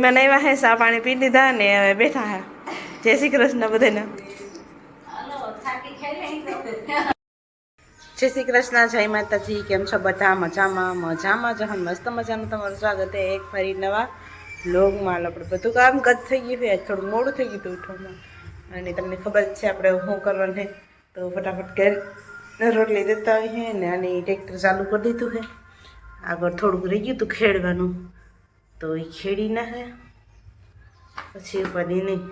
મને એવા હે સા પાણી પી લીધા ને હવે બેઠા હે. જય શ્રી કૃષ્ણ બધાને. જય શ્રી કૃષ્ણ, જય માતાજી. કેમ છો બધા? મજામાં મજામાં જહન મસ્ત મજાનું તમારું સ્વાગત છે એક ફરી નવા લોગમાં આપણે બધું કામ ગત થઈ ગયું છે, થોડું મોડું થઈ ગયું હતું ઉઠવામાં. અને તમને ખબર છે આપણે શું કરવાનું તો ફટાફટ ઘેર રોટલી દેતા હોય ને આની ટ્રેક્ટર ચાલુ કરી દીધું છે. આગળ થોડુંક રહી ગયું હતું ખેડવાનું. તો એ ખેડી નાખે પછી ઉપાડી નહીં.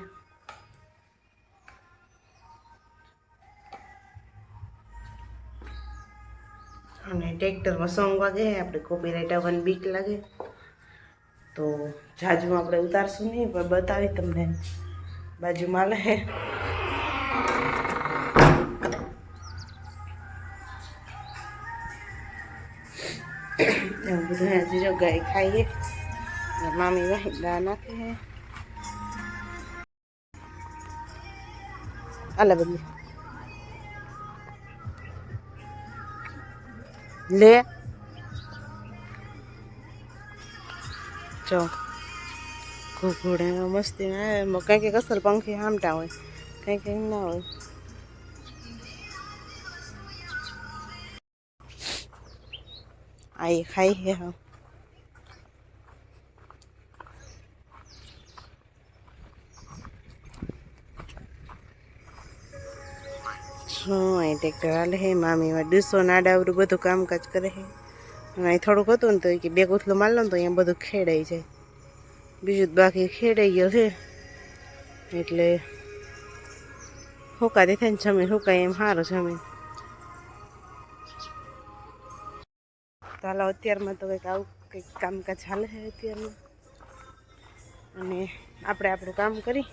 અને ટ્રેક્ટરમાં સોંગ વાગે આપણે કોપીરાઇટ આવવાની બીક લાગે. તો જાજુમાં આપણે ઉતારશું નહીં, પણ બતાવી તમને. બાજુમાં લે એવું બધું હજી જો ગાય ખાઈએ. મામી વાહી દા નાખે હે આલે બદલી લે જો ઘોઘોડે મસ્તી ના કઈ કઈ કસર પંખી હામટા હોય કઈ કઈ ના હોય આ એ ખાઈ હે હા શું અહીં ટ્રેક્ટર હાલે હે મામી એમાં ડીસો નાડાવરું બધું કામકાજ કરે હે અને અહીં થોડુંક હતું ને તો કે બે કોથલું માલ લો ને તો અહીંયા બધું ખેડાઈ જાય. બીજું બાકી ખેડાઈ ગયો છે. એટલે હુકાતી થાય ને જમીન હુકાય એમ સારું જમીન. હાલો, અત્યારમાં તો કંઈક આવું કંઈક કામકાજ ચાલે છે અત્યારમાં. અને આપણે આપણું કામ કરી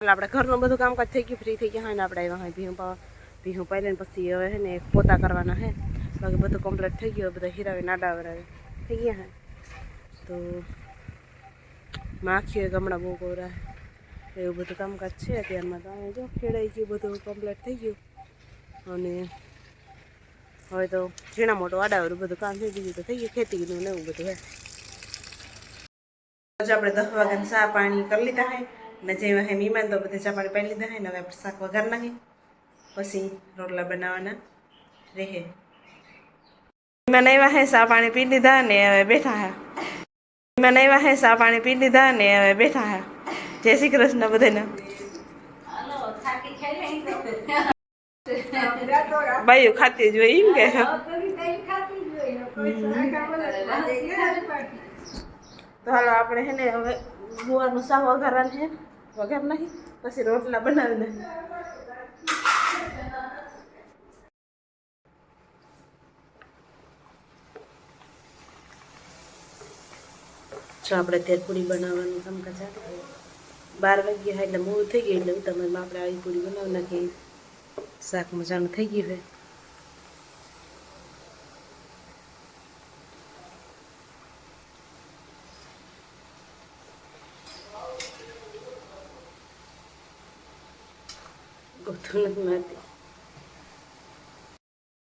એટલે આપણે ઘરનું બધું કામકાજ થઈ ગયું, ફ્રી થઈ ગયા ને આપણે આવ્યા ભીહું પા ભીહું પાઈ પછી હવે છે ને પોતા કરવાના હે બાકી બધું કમ્પ્લીટ થઈ ગયું, બધા હીરાવે, નાડા વરાવે, થઈ ગયા હે તો માખીઓ ગમડા બહુ ગોરા એવું બધું કામકાજ છે અત્યારમાં તો. અહીંયા જો ખેડાઈ ગયું, બધું કમ્પ્લીટ થઈ ગયું. અને હવે તો ઝીણા મોટો આડાવરું બધું કામ થઈ ગયું તો થઈ ગયું, ખેતીનું ને એવું બધું હે આજે આપણે દસ વાગ્યાની ચા પાણી કરી લીધા હે ને જે હે મહેમાન તો બધે ચાપાણી પાડી લીધા હે ને હવે આપણે શાક વઘાર નાખી પછી રોટલા બનાવવાના રહે મહેમાન આવ્યા હે ચા પાણી પી લીધા ને હવે બેઠા હા મહેમાન આવ્યા હે ચા પાણી પી લીધા ને હવે બેઠા હા જય શ્રી કૃષ્ણ બધાને બાયું ખાતી જ હોય એમ કે તો હાલો આપણે હે ને હવે ગુવારનું શાક વઘારવાનું છે વઘાર નાખી પછી રોટલા બનાવી દે. જો આપણે અત્યારે પૂરી બનાવવાનું કામકાજ ચાલુ બાર વાગ્યા એટલે મોડું થઈ ગયું, એટલે તમે આપણે આવી પૂરી બનાવી નાખી શાક મજાનું થઈ ગયું છે. ગોથું નથી.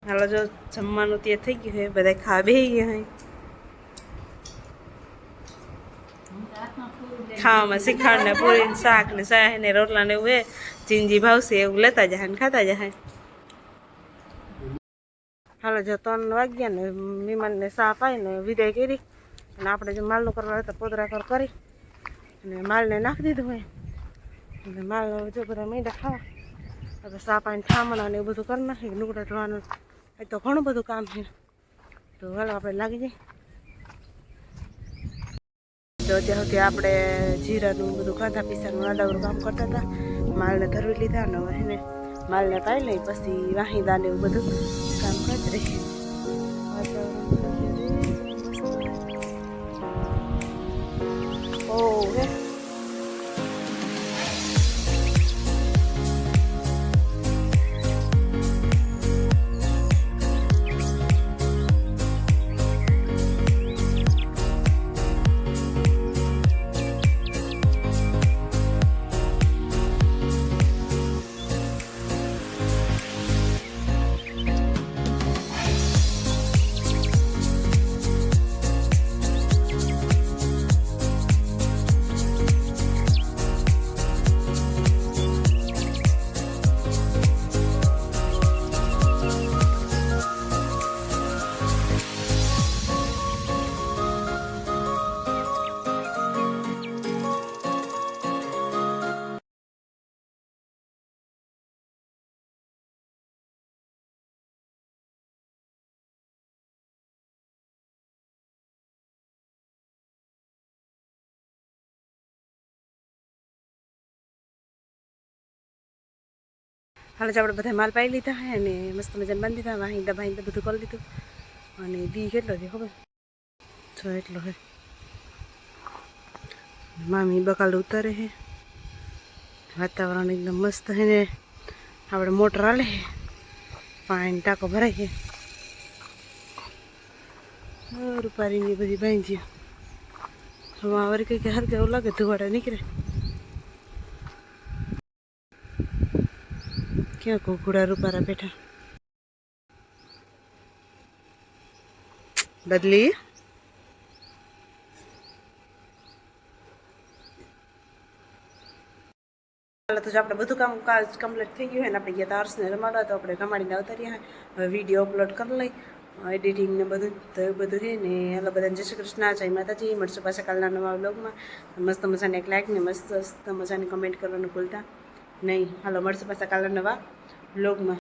હાલો, જો જમવાનું ત્યાં થઈ ગયું છે. બધા ખા બે ગયા હોય ખાવામાં શીખાડ ને પૂરી શાક ને શાહ ને રોટલા ને એવું હે. ચીંજી ભાવશે એવું લેતા જાય ને ખાતા જાય હાલો, જો ત્રણ વાગ્યા ને મહેમાનને શાહ પાઈ ને વિદાય કરી. અને આપણે જો માલનું કરવા હતા પોદરા કર કરી. અને માલને નાખી દીધું હોય. માલ જો બધા મીંડા ખાવા. હવે પાણી ઠામણા ને એવું બધું કરી નાખી લુગડા ધોવાનું. એ તો ઘણું બધું કામ છે. તો હાલો આપણે લાગી જાય તો અત્યાર સુધી આપણે જીરાનું બધું ખાધા, પીસાનું આડાવરું કામ કરતા હતા. માલને ધરવી લીધા ને હવે એને માલને કાંઈ નહીં પછી વાહી દાને એવું બધું કામ કરતી રહી ઓ હે. હાલ જ આપણે બધા માલ પાઈ લીધા હે અને મસ્ત મજાને બાંધી દીધા વાહી ભાઈ બધું કરી લીધું અને બી કેટલો છે ખબર? છ એટલો હે મામી બકાલ ઉતારે હે વાતાવરણ એકદમ મસ્ત હે ને. આપણે મોટર હાલે હે પાણી ટાંકો ભરાય છે. હા, રૂપારીની બધી બાંધી હવે કઈ કંઈક હરકે એવું લાગે ધુવાડા નીકળે. ક્યાં ઘોઘુડા રૂપારા બેઠા બદલી ચાલો તો આપણે બધું કામ કાજ કમ્પ્લીટ થઈ ગયું હોય ને, આપણે ગયા તા હર્ષને રમાડવા, તો આપણે રમાડીને આવતા રહ્યા હવે વીડિયો અપલોડ કરી લઈ. એડિટિંગ ને બધું તો બધું છે ને, હાલો, બધાને જય શ્રી કૃષ્ણ, જય માતાજી, મળશું પાછા કાલના નવા બ્લોગમાં મસ્ત મજાને એક લાઈક ને મસ્ત મસ્ત મજાની કમેન્ટ કરવાનું ભૂલતા નહીં. હાલો, મળશું પાછા કાલના નવા વ્લોગમાં